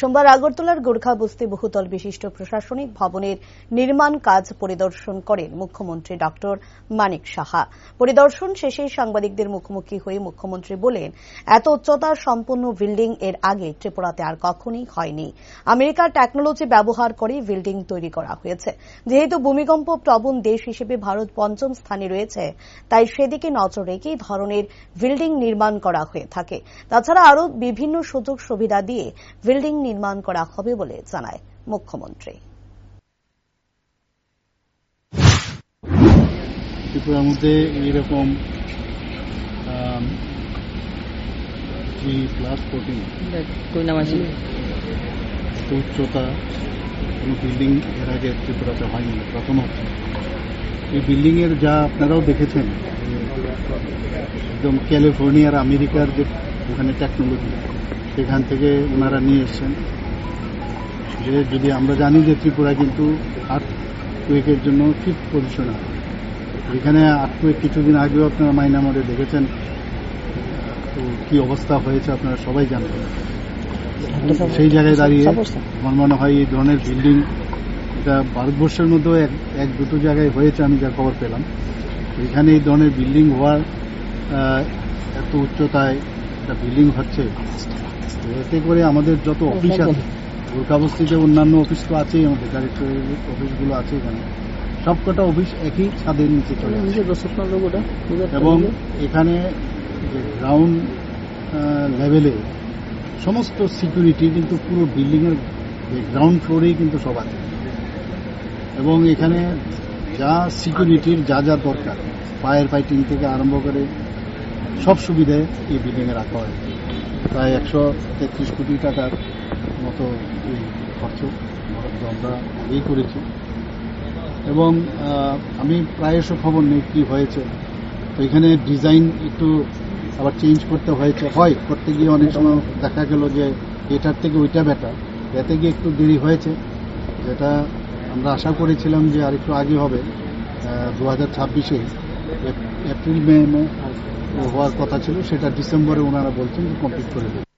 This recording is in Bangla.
সোমবার আগরতলার গোর্খা বস্তি বহুতল বিশিষ্ট প্রশাসনিক ভবনের নির্মাণ কাজ পরিদর্শন করেন মুখ্যমন্ত্রী ডক্টর মানিক সাহা। পরিদর্শন শেষে সাংবাদিকদের মুখোমুখি হয়ে মুখ্যমন্ত্রী বলেন, এত উচ্চতা সম্পন্ন বিল্ডিং এর আগে ত্রিপুরাতে আর কখনই হয়নি। আমেরিকার টেকনোলজি ব্যবহার করে বিল্ডিং তৈরি করা হয়েছে। যেহেতু ভূমিকম্প প্রবণ দেশ হিসেবে ভারত পঞ্চম স্থানে রয়েছে, তাই সেদিকে নজর রেখে ধরনের বিল্ডিং নির্মাণ করা হয়ে থাকে। তাছাড়া আরও বিভিন্ন সুযোগ সুবিধা দিয়ে বিল্ডিং নির্মাণ করা হবে বলে জানায় মুখ্যমন্ত্রী। ত্রিপুরার মধ্যে এইরকম থ্রি প্লাস ফোরটিন উচ্চতা কোনো বিল্ডিং এর আগে ত্রিপুরাতে হয়নি প্রথম হচ্ছে। এই বিল্ডিং এর যা আপনারাও দেখেছেন একদম ক্যালিফোর্নিয়ার আমেরিকার যে ওখানে টেকনোলজি সেখান থেকে ওনারা নিয়ে এসছেন। যে যদি আমরা জানি যে ত্রিপুরা কিন্তু আর্থ কুয়েকের জন্য ফিফথ পজিশনে এখানে আর্থকুয়েক কিছুদিন আগেও আপনারা মাইনামারে দেখেছেন। তো কি অবস্থা হয়েছে আপনারা সবাই জানেন। সেই জায়গায় দাঁড়িয়ে আমার মনে হয় এই ধরনের বিল্ডিং এটা ভারতবর্ষের মধ্যেও এক এক দুটো জায়গায় হয়েছে আমি যা খবর পেলাম। এখানে এই ধরনের বিল্ডিং হওয়ার এত উচ্চতায় একটা বিল্ডিং হচ্ছে। তো এতে করে আমাদের যত অফিস আছে গোর্খাবস্তিতে অন্যান্য অফিস তো আছেই আমাদের ডাইরেক্টরের অফিসগুলো আছে এখানে। সবকটা অফিস একই ছাদের নিচে চলে এবং এখানে যে গ্রাউন্ড লেভেলে সমস্ত সিকিউরিটি কিন্তু পুরো বিল্ডিংয়ের গ্রাউন্ড ফ্লোরেই কিন্তু সব আছে। এবং এখানে যা সিকিউরিটির যা যা দরকার ফায়ার ফাইটিং থেকে আরম্ভ করে সব সুবিধায় এই বিল্ডিংয়ে রাখা হয়। প্রায় একশো তেত্রিশ কোটি টাকার মতো এই খরচ বরাদ্দ আমরা আগেই করেছি। এবং আমি প্রায়শ খবর নেই, কি হয়েছে। তো এখানে ডিজাইন একটু আবার চেঞ্জ করতে হয়েছে। হয়, করতে গিয়ে অনেক সময় দেখা গেল যে এটার থেকে ওইটা বেটার এতে গিয়ে একটু দেরি হয়েছে। যেটা আমরা আশা করেছিলাম যে আরেকটু আগে হবে দু হাজার ছাব্বিশে এপ্রিল মে হওয়ার কথা ছিল সেটা ডিসেম্বরে ওনারা বলছেন কমপ্লিট করে দেবে।